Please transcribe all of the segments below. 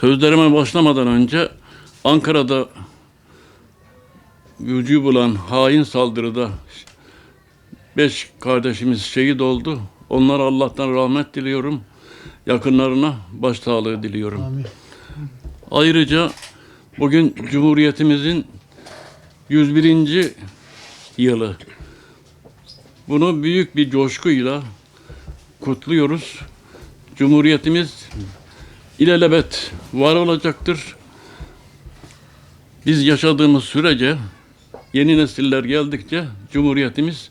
Sözlerime başlamadan önce Ankara'da vücu bulan hain saldırıda beş kardeşimiz şehit oldu. Onlara Allah'tan rahmet diliyorum. Yakınlarına başsağlığı diliyorum. Amin. Ayrıca bugün Cumhuriyetimizin 101. yılı. Bunu büyük bir coşkuyla kutluyoruz. Cumhuriyetimiz ilelebet var olacaktır. Biz yaşadığımız sürece yeni nesiller geldikçe Cumhuriyetimiz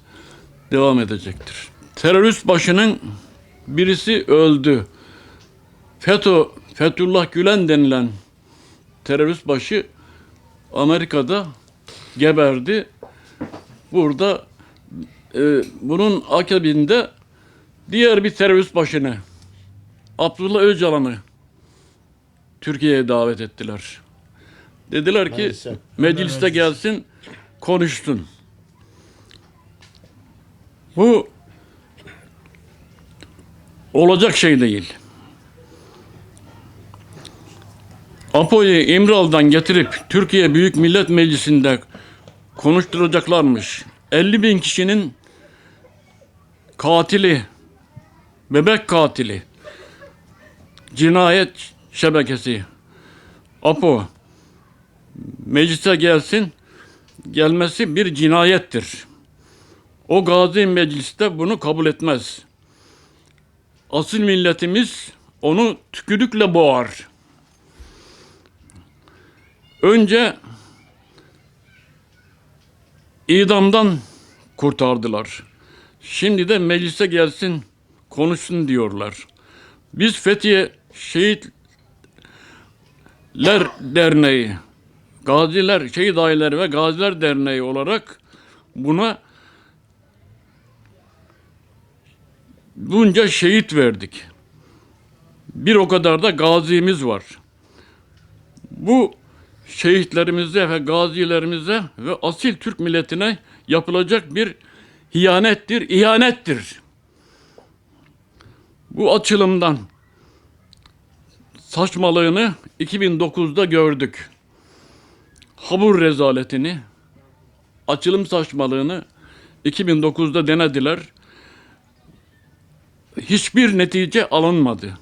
devam edecektir. Terörist başının birisi öldü. FETÖ, Fethullah Gülen denilen terörist başı Amerika'da geberdi. Burada e, bunun akabinde diğer bir terörist başını Abdullah Öcalan'ı Türkiye'ye davet ettiler. Dediler ki Maalesef. mecliste gelsin konuşsun. Bu olacak şey değil. Apo'yu İmralı'dan getirip Türkiye Büyük Millet Meclisi'nde konuşturacaklarmış. 50 bin kişinin katili, bebek katili, cinayet şebekesi. Apo meclise gelsin, gelmesi bir cinayettir. O gazi mecliste bunu kabul etmez. Asıl milletimiz onu tükürükle boğar. Önce idamdan kurtardılar. Şimdi de meclise gelsin konuşsun diyorlar. Biz Fethiye Şehitler Derneği, Gaziler, Şehit Aileleri ve Gaziler Derneği olarak buna bunca şehit verdik. Bir o kadar da gazimiz var. Bu şehitlerimize ve gazilerimize ve asil Türk milletine yapılacak bir hiyanettir, ihanettir. Bu açılımdan saçmalığını 2009'da gördük. Habur rezaletini, açılım saçmalığını 2009'da denediler. Hiçbir netice alınmadı.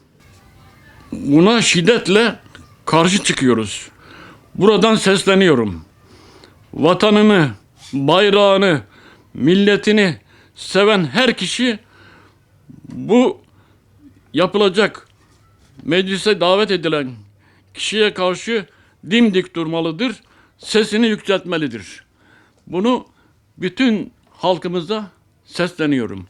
Buna şiddetle karşı çıkıyoruz. Buradan sesleniyorum. Vatanını, bayrağını, milletini seven her kişi bu yapılacak meclise davet edilen kişiye karşı dimdik durmalıdır, sesini yükseltmelidir. Bunu bütün halkımıza sesleniyorum.